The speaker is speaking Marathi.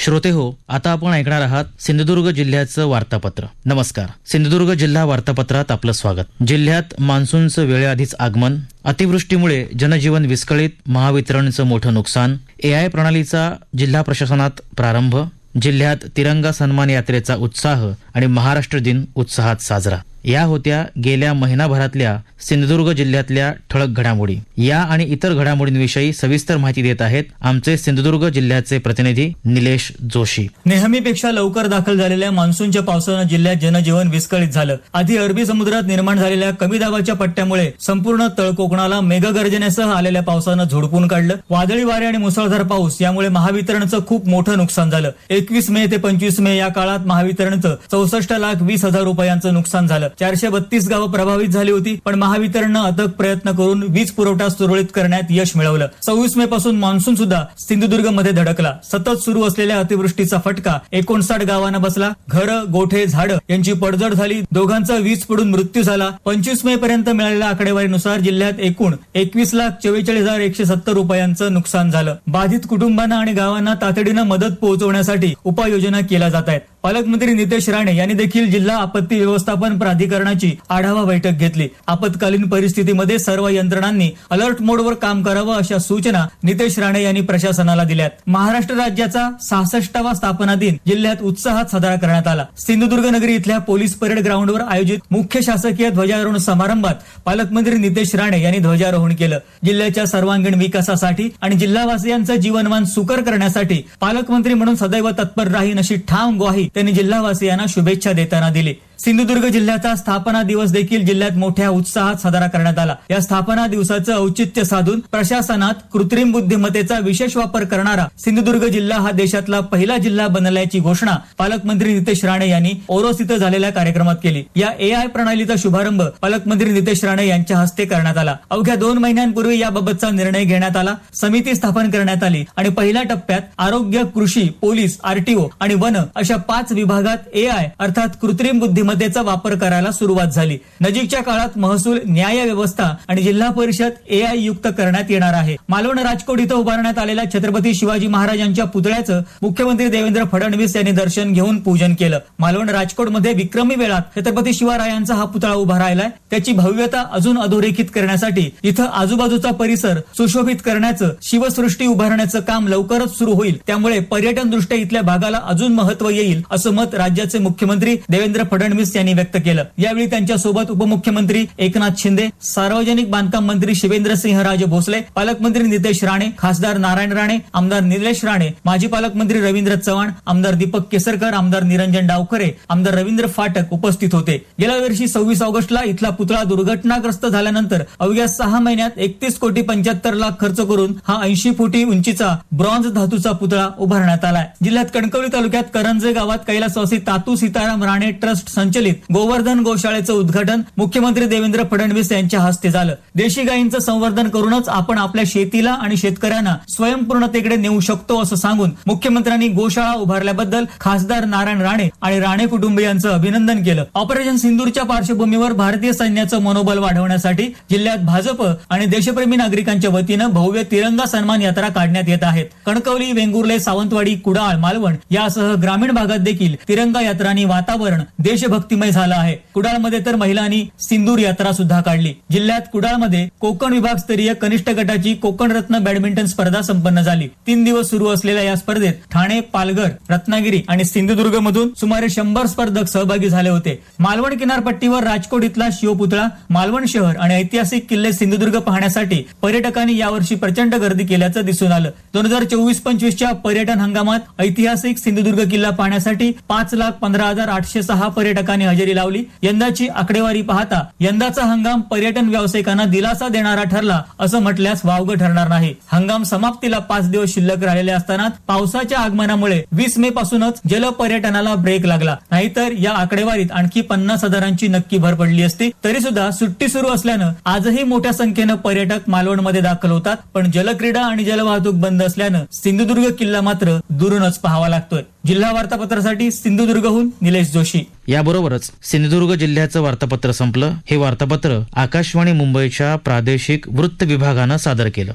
श्रोते हो आता आपण ऐकणार आहात सिंधुदुर्ग जिल्ह्याचं वार्तापत्र. नमस्कार. सिंधुदुर्ग जिल्हा वार्तापत्रात आपलं स्वागत. जिल्ह्यात मान्सूनचं वेळेआधीच आगमन अतिवृष्टीमुळे जनजीवन विस्कळीत महावितरणचं मोठं नुकसान एआय प्रणालीचा जिल्हा प्रशासनात प्रारंभ जिल्ह्यात तिरंगा सन्मान यात्रेचा उत्साह आणि महाराष्ट्र दिन उत्साहात साजरा. या होत्या गेल्या महिनाभरातल्या सिंधुदुर्ग जिल्ह्यातल्या ठळक घडामोडी. या आणि इतर घडामोडींविषयी सविस्तर माहिती देत आहेत आमचे सिंधुदुर्ग जिल्ह्याचे प्रतिनिधी निलेश जोशी. नेहमीपेक्षा लवकर दाखल झालेल्या मान्सूनच्या पावसानं जिल्ह्यात जनजीवन विस्कळीत झालं. आधी अरबी समुद्रात निर्माण झालेल्या कमी दाबाच्या पट्ट्यामुळे संपूर्ण तळकोकणाला मेघगर्जनेसह आलेल्या पावसानं झोडपून काढलं. वादळी वारे आणि मुसळधार पाऊस यामुळे महावितरणचं खूप मोठं नुकसान झालं. एकवीस मे ते पंचवीस मे या काळात महावितरणचं चौसष्ट लाख वीस हजार रुपयांचं नुकसान झालं. चारशे बत्तीस गावं प्रभावित झाली होती पण महावितरणनं अथक प्रयत्न करून वीज पुरवठा सुरळीत करण्यात यश मिळवलं. सव्वीस मे पासून मान्सून सुद्धा सिंधुदुर्गमध्ये धडकला. सतत सुरू असलेल्या अतिवृष्टीचा फटका एकोणसाठ गावांना बसला. घरं गोठे झाडं यांची पडझड झाली. दोघांचा वीज पडून मृत्यू झाला. पंचवीस मे पर्यंत मिळालेल्या आकडेवारीनुसार जिल्ह्यात एकूण एकवीस लाख चव्वेचाळीस हजार एकशे सत्तर रुपयांचं नुकसान झालं. बाधित कुटुंबांना आणि गावांना तातडीनं मदत पोहोचवण्यासाठी उपाययोजना केल्या जात आहेत. पालकमंत्री नितेश राणे यांनी देखील जिल्हा आपत्ती व्यवस्थापन प्राधिकरणाची आढावा बैठक घेतली. आपत्कालीन परिस्थितीमध्ये सर्व यंत्रणांनी अलर्ट मोडवर काम करावं अशा सूचना नितेश राणे यांनी प्रशासनाला दिल्यात. महाराष्ट्र राज्याचा सहासष्टावा स्थापना दिन जिल्ह्यात उत्साहात साजरा करण्यात आला. सिंधुदुर्ग नगरी इथल्या पोलीस परेड ग्राउंडवर आयोजित मुख्य शासकीय ध्वजारोहण समारंभात पालकमंत्री नितेश राणे यांनी ध्वजारोहण केलं. जिल्ह्याच्या सर्वांगीण विकासासाठी आणि जिल्हावासियांचं जीवनमान सुकर करण्यासाठी पालकमंत्री म्हणून सदैव तत्पर राहीन अशी ठाम ग्वाही त्यांनी जिल्हावासियांना शुभेच्छा देताना दिली. सिंधुदुर्ग जिल्ह्याचा स्थापना दिवस देखील जिल्ह्यात मोठ्या उत्साहात साजरा करण्यात आला. या स्थापना दिवसाचं औचित्य साधून प्रशासनात कृत्रिम बुद्धिमत्तेचा विशेष वापर करणारा सिंधुदुर्ग जिल्हा हा देशातला पहिला जिल्हा बनल्याची घोषणा पालकमंत्री नितेश राणे यांनी ओरोस इथं झालेल्या कार्यक्रमात केली. या एआय प्रणालीचा शुभारंभ पालकमंत्री नितेश राणे यांच्या हस्ते करण्यात आला. अवघ्या दोन महिन्यांपूर्वी याबाबतचा निर्णय घेण्यात आला समिती स्थापन करण्यात आली आणि पहिल्या टप्प्यात आरोग्य कृषी पोलीस आरटीओ आणि वन अशा पाच विभागात एआय अर्थात कृत्रिम क्षमतेचा वापर करायला सुरुवात झाली. नजीकच्या काळात महसूल न्याय व्यवस्था आणि जिल्हा परिषद एआय युक्त करण्यात येणार आहे. मालवण राजकोट इथं उभारण्यात आलेल्या छत्रपती शिवाजी महाराजांच्या पुतळ्याचं मुख्यमंत्री देवेंद्र फडणवीस यांनी दर्शन घेऊन पूजन केलं. मालवण राजकोटमध्ये विक्रमी वेळात छत्रपती शिवरायांचा हा पुतळा उभा राहिलाय. त्याची भव्यता अजून अधोरेखित करण्यासाठी इथं आजूबाजूचा परिसर सुशोभित करण्याचं शिवसृष्टी उभारण्याचं काम लवकरच सुरू होईल. त्यामुळे पर्यटन दृष्ट्या इथल्या भागाला अजून महत्त्व येईल असं मत राज्याचे मुख्यमंत्री देवेंद्र फडणवीस फडणवीस यांनी व्यक्त केलं. यावेळी त्यांच्यासोबत उपमुख्यमंत्री एकनाथ शिंदे सार्वजनिक बांधकाम मंत्री शिवेंद्र सिंहराजे भोसले पालकमंत्री नितेश राणे खासदार नारायण राणे आमदार निलेश राणे माजी पालकमंत्री रवींद्र चव्हाण आमदार दीपक केसरकर आमदार निरंजन डावखरे आमदार रवींद्र फाटक उपस्थित होते. गेल्या वर्षी सव्वीस ऑगस्टला इथला पुतळा दुर्घटनाग्रस्त झाल्यानंतर अवघ्या सहा महिन्यात एकतीस कोटी पंच्याहत्तर लाख खर्च करून हा ऐंशी फुटी उंचीचा ब्रॉन्झ धातूचा पुतळा उभारण्यात आलाय. जिल्ह्यात कणकवली तालुक्यात करंजे गावात कैलासवासी तातू सीताराम राणे ट्रस्ट संचलित. गोवर्धन गोशाळेचं उद्घाटन मुख्यमंत्री देवेंद्र फडणवीस यांच्या हस्ते झालं. देशी गायींचं संवर्धन करूनच आपण आपल्या शेतीला आणि शेतकऱ्यांना स्वयंपूर्णतेकडे नेऊ शकतो असं सांगून मुख्यमंत्र्यांनी गोशाळा उभारल्याबद्दल खासदार नारायण राणे आणि राणे कुटुंबियांचं अभिनंदन केलं. ऑपरेशन सिंदूरच्या पार्श्वभूमीवर भारतीय सैन्याचं मनोबल वाढवण्यासाठी जिल्ह्यात भाजप आणि देशप्रेमी नागरिकांच्या वतीनं भव्य तिरंगा सन्मान यात्रा काढण्यात येत आहेत. कणकवली वेंगुर्ले सावंतवाडी कुडाळ मालवण यासह ग्रामीण भागात देखील तिरंगा यात्रांनी वातावरण देशभर देशभक्तिमय झालं आहे. कुडाळमध्ये तर महिलांनी सिंदूर यात्रा सुद्धा काढली. जिल्ह्यात कुडाळमध्ये कोकण विभाग स्तरीय कनिष्ठ गटाची कोकण रत्न बॅडमिंटन स्पर्धा संपन्न झाली. तीन दिवस सुरू असलेल्या या स्पर्धेत ठाणे पालघर रत्नागिरी आणि सिंधुदुर्ग मधून सुमारे शंभर स्पर्धक सहभागी झाले होते. मालवण किनारपट्टीवर राजकोट इथला शिवपुतळा मालवण शहर आणि ऐतिहासिक किल्ले सिंधुदुर्ग पाहण्यासाठी पर्यटकांनी यावर्षी प्रचंड गर्दी केल्याचं दिसून आलं. दोन हजार चोवीस पंचवीसच्या पर्यटन हंगामात ऐतिहासिक सिंधुदुर्ग किल्ला पाहण्यासाठी पाच लाख पंधरा हजार आठशे सहा पर्यटक पर्यटकांनी हजेरी लावली. यंदाची आकडेवारी पाहता यंदाचा हंगाम पर्यटन व्यावसायिकांना दिलासा देणारा ठरला असं म्हटल्यास वावगं ठरणार नाही. हंगाम समाप्तीला पाच दिवस शिल्लक राहिलेले असताना पावसाच्या आगमनामुळे वीस मे पासूनच जल पर्यटनाला ब्रेक लागला. नाहीतर या आकडेवारीत आणखी पन्नास हजारांची नक्की भर पडली असती. तरी सुद्धा सुट्टी सुरू असल्यानं आजही मोठ्या संख्येनं पर्यटक मालवणमध्ये दाखल होतात. पण जलक्रीडा आणि जलवाहतूक बंद असल्यानं सिंधुदुर्ग किल्ला मात्र दुरूनच पाहावा लागतोय. जिल्हा वार्तापत्रासाठी सिंधुदुर्गहून निलेश जोशी. याबरोबरच सिंधुदुर्ग जिल्ह्याचं वार्तापत्र संपलं. हे वार्तापत्र आकाशवाणी मुंबईच्या प्रादेशिक वृत्त विभागानं सादर केलं.